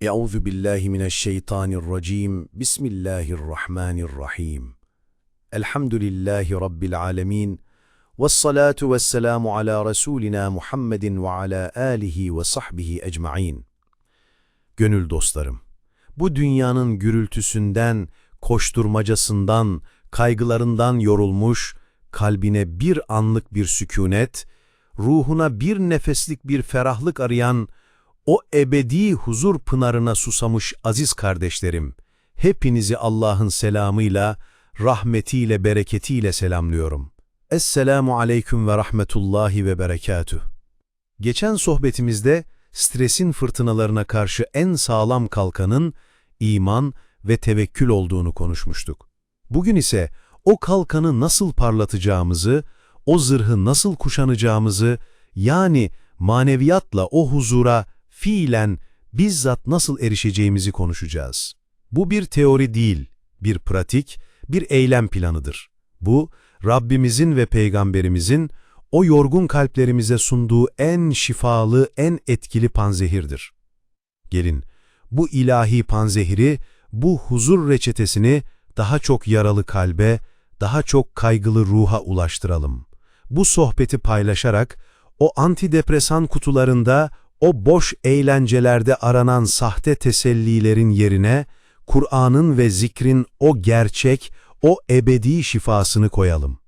Euzu billahi mineşşeytanirracim. Bismillahirrahmanirrahim. Elhamdülillahi rabbil alamin. Ves salatu vesselamu ala rasulina Muhammedin ve ala alihi ve sahbihi ecmaîn. Gönül dostlarım, bu dünyanın gürültüsünden, koşturmacasından, kaygılarından yorulmuş, kalbine bir anlık bir sükunet, ruhuna bir nefeslik bir ferahlık arayan, o ebedi huzur pınarına susamış aziz kardeşlerim, hepinizi Allah'ın selamıyla, rahmetiyle, bereketiyle selamlıyorum. Esselamu aleyküm ve rahmetullahi ve berekatüh. Geçen sohbetimizde stresin fırtınalarına karşı en sağlam kalkanın iman ve tevekkül olduğunu konuşmuştuk. Bugün ise o kalkanı nasıl parlatacağımızı, o zırhı nasıl kuşanacağımızı, yani maneviyatla o huzura fiilen bizzat nasıl erişeceğimizi konuşacağız. Bu bir teori değil, bir pratik, bir eylem planıdır. Bu, Rabbimizin ve Peygamberimizin o yorgun kalplerimize sunduğu en şifalı, en etkili panzehirdir. Gelin, bu ilahi panzehiri, bu huzur reçetesini daha çok yaralı kalbe, daha çok kaygılı ruha ulaştıralım. Bu sohbeti paylaşarak, o antidepresan kutularında, o boş eğlencelerde aranan sahte tesellilerin yerine, Kur'an'ın ve zikrin o gerçek, o ebedi şifasını koyalım.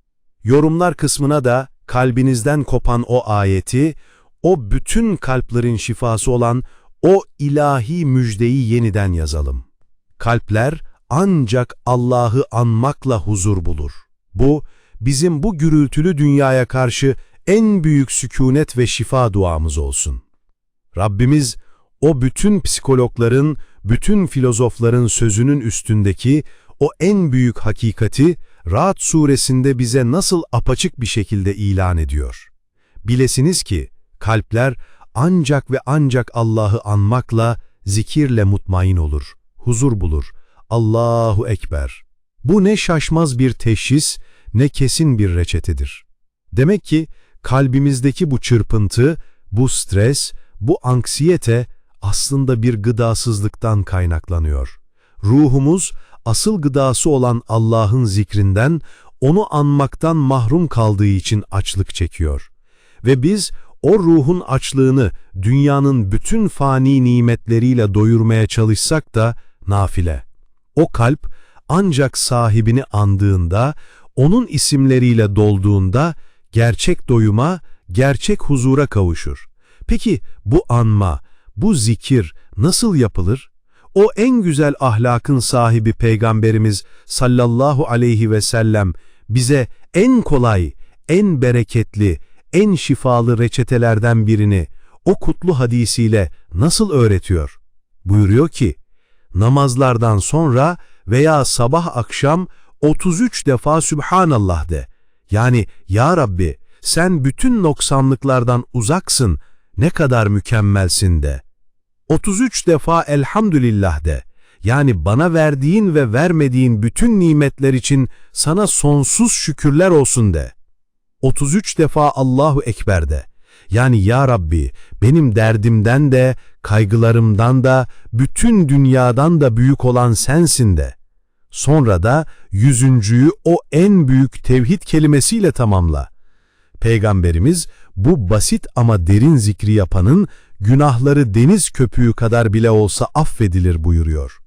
Yorumlar kısmına da kalbinizden kopan o ayeti, o bütün kalplerin şifası olan o ilahi müjdeyi yeniden yazalım. Kalpler ancak Allah'ı anmakla huzur bulur. Bu, bizim bu gürültülü dünyaya karşı en büyük sükunet ve şifa duamız olsun. Rabbimiz, o bütün psikologların, bütün filozofların sözünün üstündeki o en büyük hakikati Ra'd suresinde bize nasıl apaçık bir şekilde ilan ediyor. Bilesiniz ki kalpler ancak ve ancak Allah'ı anmakla, zikirle mutmain olur, huzur bulur. Allahu Ekber. Bu ne şaşmaz bir teşhis, ne kesin bir reçetedir. Demek ki kalbimizdeki bu çırpıntı, bu stres, bu anksiyete aslında bir gıdasızlıktan kaynaklanıyor. Ruhumuz asıl gıdası olan Allah'ın zikrinden, onu anmaktan mahrum kaldığı için açlık çekiyor. Ve biz o ruhun açlığını dünyanın bütün fani nimetleriyle doyurmaya çalışsak da nafile. O kalp ancak sahibini andığında, onun isimleriyle dolduğunda gerçek doyuma, gerçek huzura kavuşur. Peki bu anma, bu zikir nasıl yapılır? O en güzel ahlakın sahibi Peygamberimiz sallallahu aleyhi ve sellem bize en kolay, en bereketli, en şifalı reçetelerden birini o kutlu hadisiyle nasıl öğretiyor? Buyuruyor ki, namazlardan sonra veya sabah akşam 33 defa Sübhanallah de. Yani Ya Rabbi sen bütün noksanlıklardan uzaksın, ne kadar mükemmelsin de. 33 defa elhamdülillah de. Yani bana verdiğin ve vermediğin bütün nimetler için sana sonsuz şükürler olsun de. 33 defa Allahu Ekber de. Yani Ya Rabbi benim derdimden de, kaygılarımdan da, bütün dünyadan da büyük olan sensin de. Sonra da yüzüncüyü o en büyük tevhid kelimesiyle tamamla. Peygamberimiz bu basit ama derin zikri yapanın günahları deniz köpüğü kadar bile olsa affedilir buyuruyor.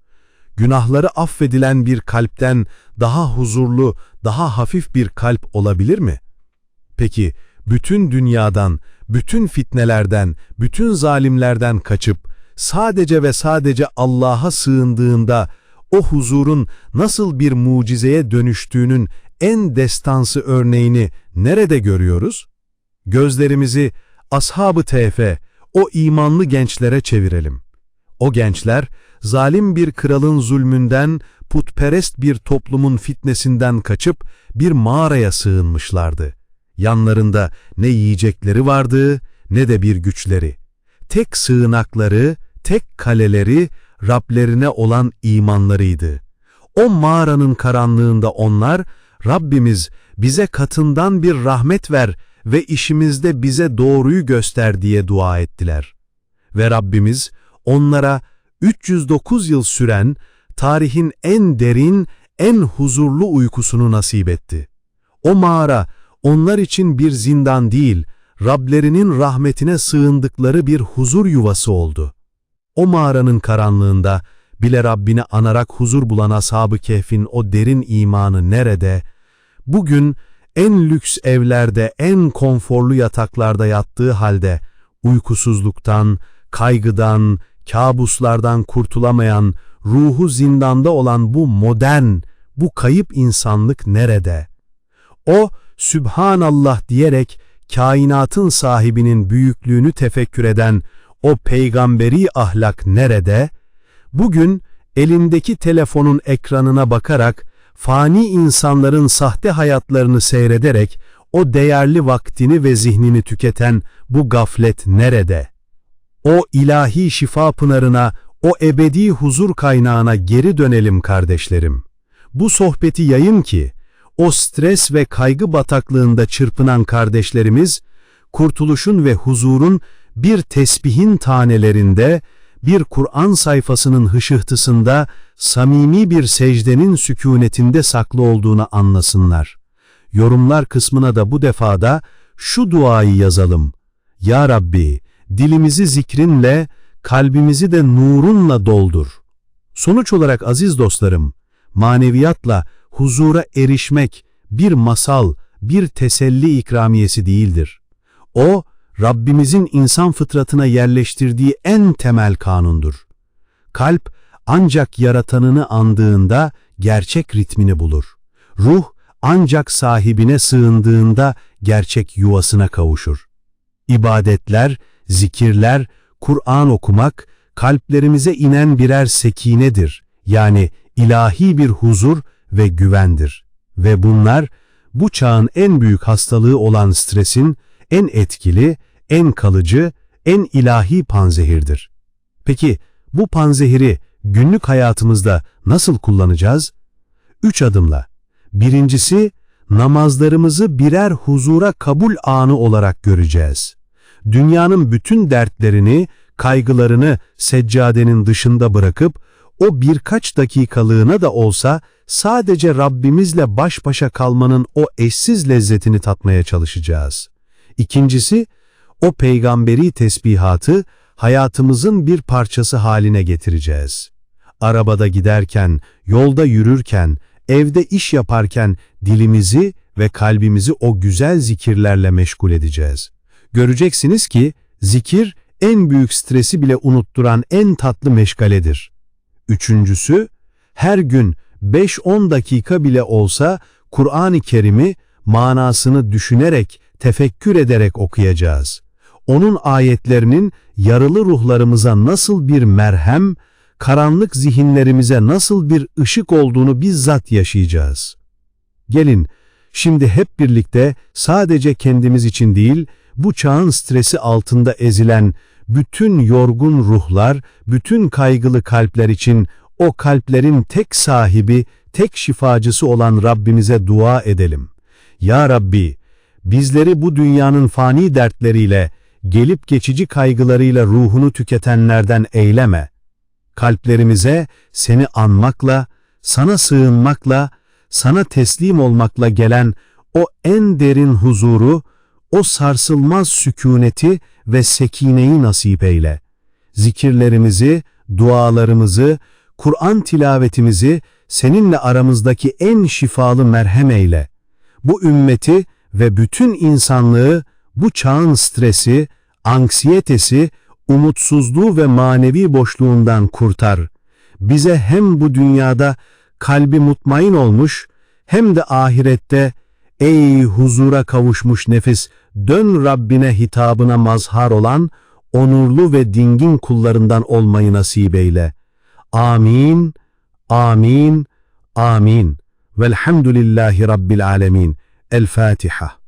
Günahları affedilen bir kalpten daha huzurlu, daha hafif bir kalp olabilir mi? Peki bütün dünyadan, bütün fitnelerden, bütün zalimlerden kaçıp sadece ve sadece Allah'a sığındığında o huzurun nasıl bir mucizeye dönüştüğünün en destansı örneğini nerede görüyoruz? Gözlerimizi ashab-ı tevfe, o imanlı gençlere çevirelim. O gençler, zalim bir kralın zulmünden, putperest bir toplumun fitnesinden kaçıp bir mağaraya sığınmışlardı. Yanlarında ne yiyecekleri vardı ne de bir güçleri. Tek sığınakları, tek kaleleri Rablerine olan imanlarıydı. O mağaranın karanlığında onlar, Rabbimiz bize katından bir rahmet ver ve işimizde bize doğruyu göster diye dua ettiler. Ve Rabbimiz onlara 309 yıl süren tarihin en derin, en huzurlu uykusunu nasip etti. O mağara onlar için bir zindan değil, Rablerinin rahmetine sığındıkları bir huzur yuvası oldu. O mağaranın karanlığında bile Rabbini anarak huzur bulan Ashab-ı Kehf'in o derin imanı nerede? Bugün en lüks evlerde, en konforlu yataklarda yattığı halde uykusuzluktan, kaygıdan, kabuslardan kurtulamayan, ruhu zindanda olan bu modern, bu kayıp insanlık nerede? O, Sübhanallah diyerek kainatın sahibinin büyüklüğünü tefekkür eden o peygamberi ahlak nerede? Bugün elindeki telefonun ekranına bakarak fani insanların sahte hayatlarını seyrederek o değerli vaktini ve zihnini tüketen bu gaflet nerede? O ilahi şifa pınarına, o ebedi huzur kaynağına geri dönelim kardeşlerim. Bu sohbeti yayın ki, o stres ve kaygı bataklığında çırpınan kardeşlerimiz, kurtuluşun ve huzurun bir tesbihin tanelerinde, bir Kur'an sayfasının hışıhtısında, samimi bir secdenin sükunetinde saklı olduğunu anlasınlar. Yorumlar kısmına da bu defada şu duayı yazalım. Ya Rabbi, dilimizi zikrinle, kalbimizi de nurunla doldur. Sonuç olarak aziz dostlarım, maneviyatla huzura erişmek bir masal, bir teselli ikramiyesi değildir. O, Rabbimizin insan fıtratına yerleştirdiği en temel kanundur. Kalp ancak yaratanını andığında gerçek ritmini bulur. Ruh ancak sahibine sığındığında gerçek yuvasına kavuşur. İbadetler, zikirler, Kur'an okumak kalplerimize inen birer sekinedir. Yani ilahi bir huzur ve güvendir. Ve bunlar bu çağın en büyük hastalığı olan stresin en etkili, en kalıcı, en ilahi panzehirdir. Peki bu panzehiri günlük hayatımızda nasıl kullanacağız? Üç adımla. Birincisi, namazlarımızı birer huzura kabul anı olarak göreceğiz. Dünyanın bütün dertlerini, kaygılarını seccadenin dışında bırakıp, o birkaç dakikalığına da olsa sadece Rabbimizle baş başa kalmanın o eşsiz lezzetini tatmaya çalışacağız. İkincisi, o peygamberi tesbihatı hayatımızın bir parçası haline getireceğiz. Arabada giderken, yolda yürürken, evde iş yaparken dilimizi ve kalbimizi o güzel zikirlerle meşgul edeceğiz. Göreceksiniz ki zikir en büyük stresi bile unutturan en tatlı meşgaledir. Üçüncüsü, her gün 5-10 dakika bile olsa Kur'an-ı Kerim'i manasını düşünerek, tefekkür ederek okuyacağız. Onun ayetlerinin yaralı ruhlarımıza nasıl bir merhem, karanlık zihinlerimize nasıl bir ışık olduğunu bizzat yaşayacağız. Gelin, şimdi hep birlikte sadece kendimiz için değil, bu çağın stresi altında ezilen bütün yorgun ruhlar, bütün kaygılı kalpler için o kalplerin tek sahibi, tek şifacısı olan Rabbimize dua edelim. Ya Rabbi, bizleri bu dünyanın fani dertleriyle, gelip geçici kaygılarıyla ruhunu tüketenlerden eyleme. Kalplerimize seni anmakla, sana sığınmakla, sana teslim olmakla gelen o en derin huzuru, o sarsılmaz sükuneti ve sekineyi nasip eyle. Zikirlerimizi, dualarımızı, Kur'an tilavetimizi seninle aramızdaki en şifalı merhem eyle. Bu ümmeti ve bütün insanlığı bu çağın stresi, anksiyetesi, umutsuzluğu ve manevi boşluğundan kurtar. Bize hem bu dünyada kalbi mutmain olmuş hem de ahirette ey huzura kavuşmuş nefis dön Rabbine hitabına mazhar olan onurlu ve dingin kullarından olmayı nasip eyle. Amin, amin, amin. Velhamdülillahi Rabbil alemin. El Fatiha.